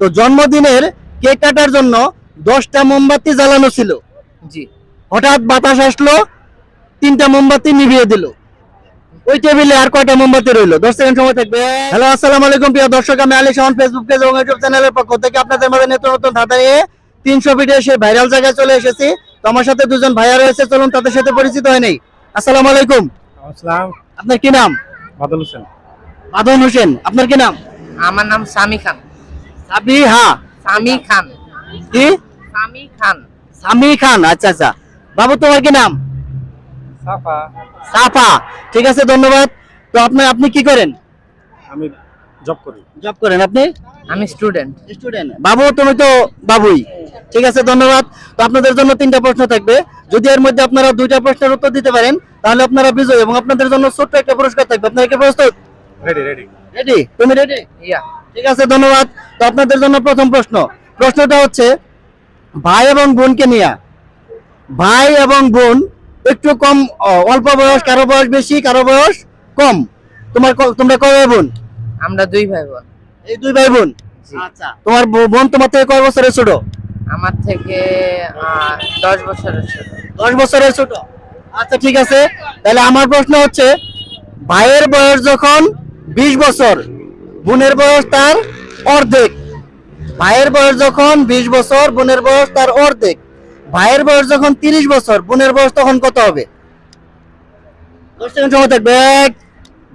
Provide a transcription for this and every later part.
তো জন্মদিনের কেক কাটার জন্য দশটা মোমবাতি জ্বালানো ছিল। জি। হঠাৎ বাতাস আসলো তিনটা মোমবাতি নিভিয়ে দিল। ওই টেবিলে আর কয়টা মোমবাতি রইল? দশ সেকেন্ড সময় থাকবে। হ্যালো আসসালামু আলাইকুম প্রিয় দর্শক আমি আলী শাহন ফেসবুক পেজ এবং ইউটিউব চ্যানেলের পক্ষ থেকে আপনাদের মাঝে নিত্য নতুন ধাঁধা তিনশো ভিডিও সে ভাইরাল জায়গায় চলে এসেছি। তো আমার সাথে দুজন ভাইয়া রয়েছে চলুন তাদের সাথে পরিচিত হয় নেই। আসসালামু আলাইকুম। আসসালাম। আপনার কি নাম? বাদল হোসেন। মাধন হোসেন আপনার কি নাম? আমার নাম সামি খান। সাবিহা সামি খান। কি? সামি খান। সামি খান আচ্ছা আচ্ছা। বাবু তোমার কি নাম? সাফা। সাফা। ঠিক আছে ধন্যবাদ। তো আপনি আপনি কি করেন? আমি জব করি। জব করেন আপনি? আমি স্টুডেন্ট স্টুডেন্ট বাবু তুমি তো বাবুই। ঠিক আছে ধন্যবাদ। তো আপনাদের জন্য তিনটা প্রশ্ন থাকবে। যদি এর মধ্যে আপনারা দুইটা প্রশ্নের উত্তর দিতে পারেন তাহলে আপনারা বিজয় এবং আপনাদের জন্য ছোট্ট একটা পুরস্কার থাকবে। আপনারা কি প্রস্তুত? রেডি রেডি রেডি তুমি রেডি ইয়া ঠিক আছে ধন্যবাদ। তো আপনাদের জন্য প্রথম প্রশ্ন। প্রশ্নটা হচ্ছে ভাই এবং বোনকে নিয়ে। ভাই এবং বোন একটু কম অল্প বয়স কারও বয়স বেশি কারও বয়স কম। তোমার তোমরা কয় ভাই বোন? আমরা দুই ভাই বোন। এই দুই ভাই বোন? আচ্ছা। তোমার বোন তোমার থেকে কয় বছরের ছোট? আমার থেকে দশ বছরের ছোট। দশ বছরের ছোট। আচ্ছা ঠিক আছে। তাহলে আমার প্রশ্ন হচ্ছে ভাইয়ের বয়স যখন বিশ বছর বোনের বয়স তার অর্ধেক। ভাইয়ের বয়স যখন বিশ বছর বোনের বয়স তার অর্ধেক। ভাইয়ের বয়স যখন তিরিশ বছর বোনের বয়স তখন কত হবে? সময় থাকবে।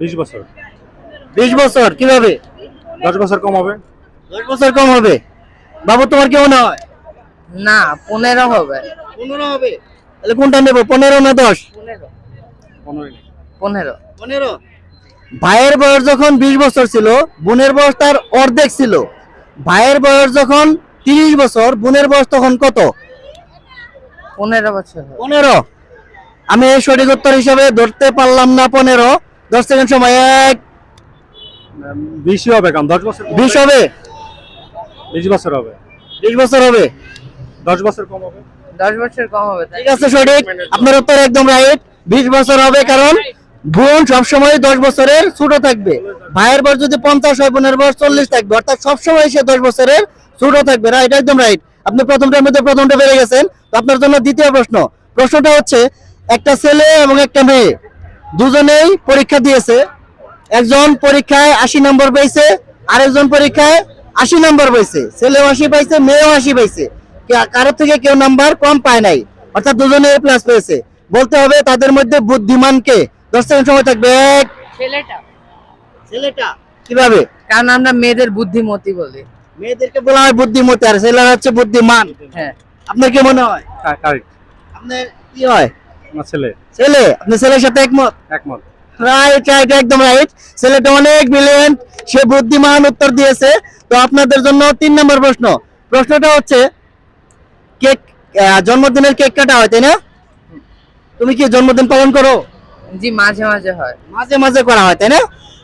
বিশ বছর। বিশ বছর কীভাবে? দশ বছর কম হবে। দশ বছর কম হবে। বাবু তোমার কি মনে হয়? না পনেরো হবে। পনেরো হবে। তাহলে কোনটা নেব? পনেরো না দশ? পনেরো। পনেরো। পনেরো। ভাইয়ের বয়স যখন বিশ বছর ছিল বোনের বয়স তার অর্ধেক ছিল। ভাইয়ের বয়স যখন তিরিশ বছর বোনের বয়স তখন কত? পনেরো বছর। পনেরো। আমি এই সঠিক উত্তর হিসাবে ধরতে পারলাম না পনেরো। দশ সেকেন্ড সময় এক বিশই হবে কারণ দশ বছর কম বিশ হবে। হবে বিশ বছর হবে। বিশ বছর হবে? দশ বছর কম হবে। দশ বছর কম হবে ঠিক আছে সঠিক। আপনার উত্তর একদম রাইট বিশ বছর হবে কারণ বোন সবসময় দশ বছরের ছোট থাকবে। ভাইয়ের বয়স যদি পঞ্চাশ হয়, বোনের বয়স চল্লিশ থাকবে। অর্থাৎ সবসময় সে দশ বছরের ছোট থাকবে। রাইট একদম রাইট আপনি প্রথমটার মধ্যে প্রথমটা বেড়ে গেছেন। তো আপনার জন্য দ্বিতীয় প্রশ্ন। প্রশ্নটা হচ্ছে, একটা ছেলে এবং একটা মেয়ে দুজনেই পরীক্ষা দিয়েছে। একজন পরীক্ষায় আশি নম্বর পেয়েছে, আরেকজন পরীক্ষায় আশি নম্বর পেয়েছে। ছেলেও আশি পাইছে, মেয়েও আশি পাইছে। কারোর থেকে কেউ নাম্বার কম পায় নাই। অর্থাৎ দুজনে প্লাস পেয়েছে। বলতে হবে তাদের মধ্যে বুদ্ধিমান কে? দশ সেকেন্ড সময় থাকবে। ছেলেটা। ছেলেটা? কীভাবে? কারণ আমরা মেয়েদের বুদ্ধিমতী বলি। মেয়েদেরকে বলা হয় বুদ্ধিমতী আর ছেলেরা হচ্ছে বুদ্ধিমান। হ্যাঁ। আপনার কি মনে হয়? আপনার কি হয়? আমার ছেলে। ছেলে? আপনার ছেলের সাথে একমত? একমত। রাইট রাইট একদম রাইট ছেলেটা অনেক ব্রিলিয়েন্ট সে বুদ্ধিমান উত্তর দিয়েছে। তো আপনাদের জন্য তিন নম্বর প্রশ্ন। প্রশ্নটা হচ্ছে কেক আহ, জন্মদিনের কেক কাটা হয় তাই না? তুমি কি জন্মদিন পালন করো? জি মাঝে মাঝে হয়। মাঝে মাঝে করা হয় তাই না?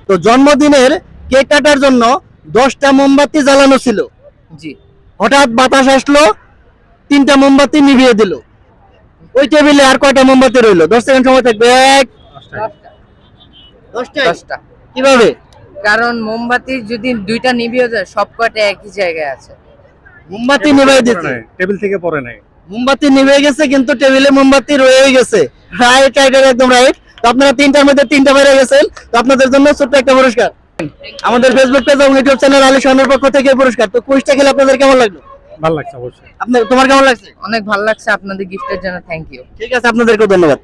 তো জন্মদিনের কেক কাটার জন্য দশটা মোমবাতি জ্বালানো ছিল। জি। হঠাৎ বাতাস আসলো তিনটা মোমবাতি নিভিয়ে দিল। ওই টেবিলে আর কয়টা মোমবাতি রইল? দশ সেকেন্ড সময় থাকবে এক দশটা। দশটা দশটা। কীভাবে? কারণ মোমবাতি যদি দুইটা নিভিয়ে যায় সব কয়টা একই জায়গায় আছে। মোমবাতি নিভিয়ে দিচ্ছে টেবিল থেকে পরে নাই। মোমবাতি নিভে গেছে কিন্তু টেবিলে মোমবাতি রয়ে গেছে। রাইট রাইট একদম রাইট তো আপনারা তিনটার মধ্যে তিনটা বেড়ে গেছেন। তো আপনাদের জন্য ছোট্ট একটা পুরস্কার। আমাদের ফেসবুক পেজ এবং ইউটিউব চ্যানেল আলী সোহানের পক্ষ থেকে পুরস্কার। তো কুইজটা খেলে আপনাদের কেমন লাগল? ভালো লাগছে অবশ্যই। আপনার তোমার কেমন লাগছে? অনেক ভালো লাগছে আপনাদের গিফটের জন্য থ্যাংক ইউ ঠিক আছে আপনাদেরকে ধন্যবাদ।